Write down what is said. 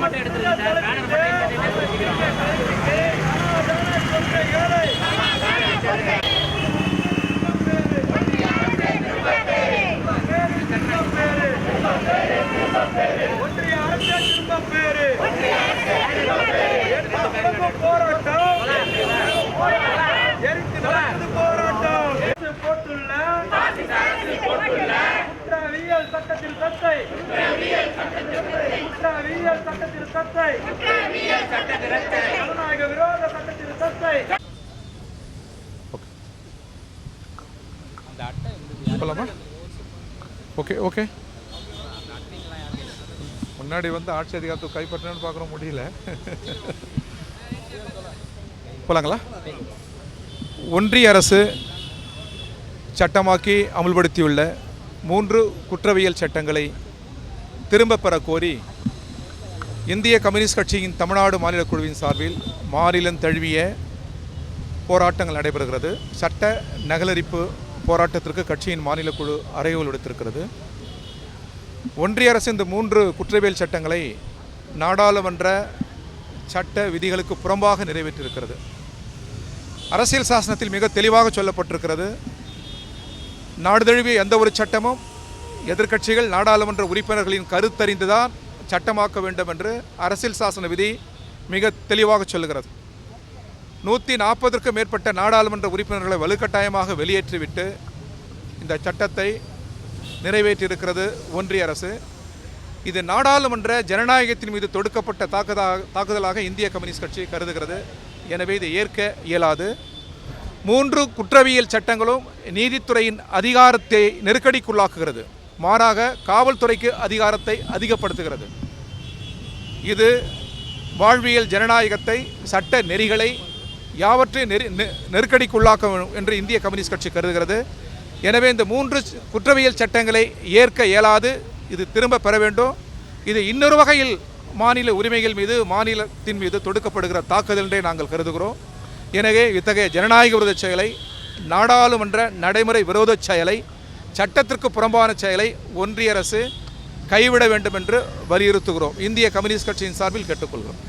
மட்டும் எடுத்துருங்க sir banner மட்டும் இந்த நிலையில் வச்சுக்கிறோம் ஒன்றிய அரசே திரும்ப பேரு எடுத்து தொடங்கும் போராட்டம் எரித்து நடக்குது போராட்டம் அரசு போட்டுள்ள குற்றவியல் சட்டத்தில் சட்டை குற்றவியல் சட்டை. ஜனநாயக விரோத சட்டத்தில் சட்டை. போகலாமா ஓகே ஓகே. முன்னாடி வந்து ஆட்சி அதிகாரத்தை கைப்பற்றணும்னு பார்க்குறோம் முடியல. போலாங்களா? ஒன்றிய அரசு சட்டமாக்கி அமுல்படுத்தியுள்ள மூன்று குற்றவியல் சட்டங்களை திரும்பப் பெற கோரி இந்திய கம்யூனிஸ்ட் கட்சியின் தமிழ்நாடு மாநில குழுவின் சார்பில் மாநிலம் தழுவிய போராட்டங்கள் நடைபெறுகிறது. சட்ட நகலரிப்பு போராட்டத்திற்கு கட்சியின் மாநில குழு அறைகோல் விடுத்திருக்கிறது. ஒன்றிய அரசு இந்த மூன்று குற்றவியல் சட்டங்களை நாடாளுமன்ற சட்ட விதிகளுக்கு புறம்பாக நிறைவேற்றியிருக்கிறது. அரசியல் சாசனத்தில் மிக தெளிவாக சொல்லப்பட்டிருக்கிறது. நாடு தழுவிய எந்த ஒரு சட்டமும் எதிர்க்கட்சிகள் நாடாளுமன்ற உறுப்பினர்களின் கருத்தறிந்துதான் சட்டமாக்க வேண்டும் என்று அரசியல் சாசன விதி மிக தெளிவாக சொல்கிறது நூற்றி நாற்பதற்கும் மேற்பட்ட நாடாளுமன்ற உறுப்பினர்களை வலுக்கட்டாயமாக வெளியேற்றிவிட்டு இந்த சட்டத்தை நிறைவேற்றியிருக்கிறது ஒன்றிய அரசு. இது நாடாளுமன்ற ஜனநாயகத்தின் மீது தொடுக்கப்பட்ட தாக்குதாக தாக்குதலாக இந்திய கம்யூனிஸ்ட் கட்சி கருதுகிறது. எனவே இதை ஏற்க இயலாது. மூன்று குற்றவியல் சட்டங்களும் நீதித்துறையின் அதிகாரத்தை நெருக்கடிக்குள்ளாக்குகிறது. மாறாக காவல்துறைக்கு அதிகாரத்தை அதிகப்படுத்துகிறது. இது வாழ்வியல் ஜனநாயகத்தை சட்ட நெறிகளை யாவற்றையும் நெறி நெ- நெருக்கடிக்குள்ளாக்கும் என்று இந்திய கம்யூனிஸ்ட் கட்சி கருதுகிறது. எனவே இந்த மூன்று குற்றவியல் சட்டங்களை ஏற்க இயலாது. இது திரும்ப பெற வேண்டும். இது இன்னொரு வகையில் மாநில உரிமைகள் மீது மாநிலத்தின் மீது தொடுக்கப்படுகிற தாக்குதல் என்றே நாங்கள் கருதுகிறோம். எனவே இத்தகைய ஜனநாயக விரோத செயலை நாடாளுமன்ற நடைமுறை விரோத செயலை சட்டத்திற்கு புறம்பான செயலை ஒன்றிய அரசு கைவிட வேண்டும் என்று வலியுறுத்துகிறோம் இந்திய கம்யூனிஸ்ட் கட்சியின் சார்பில் கேட்டுக்கொள்கிறோம்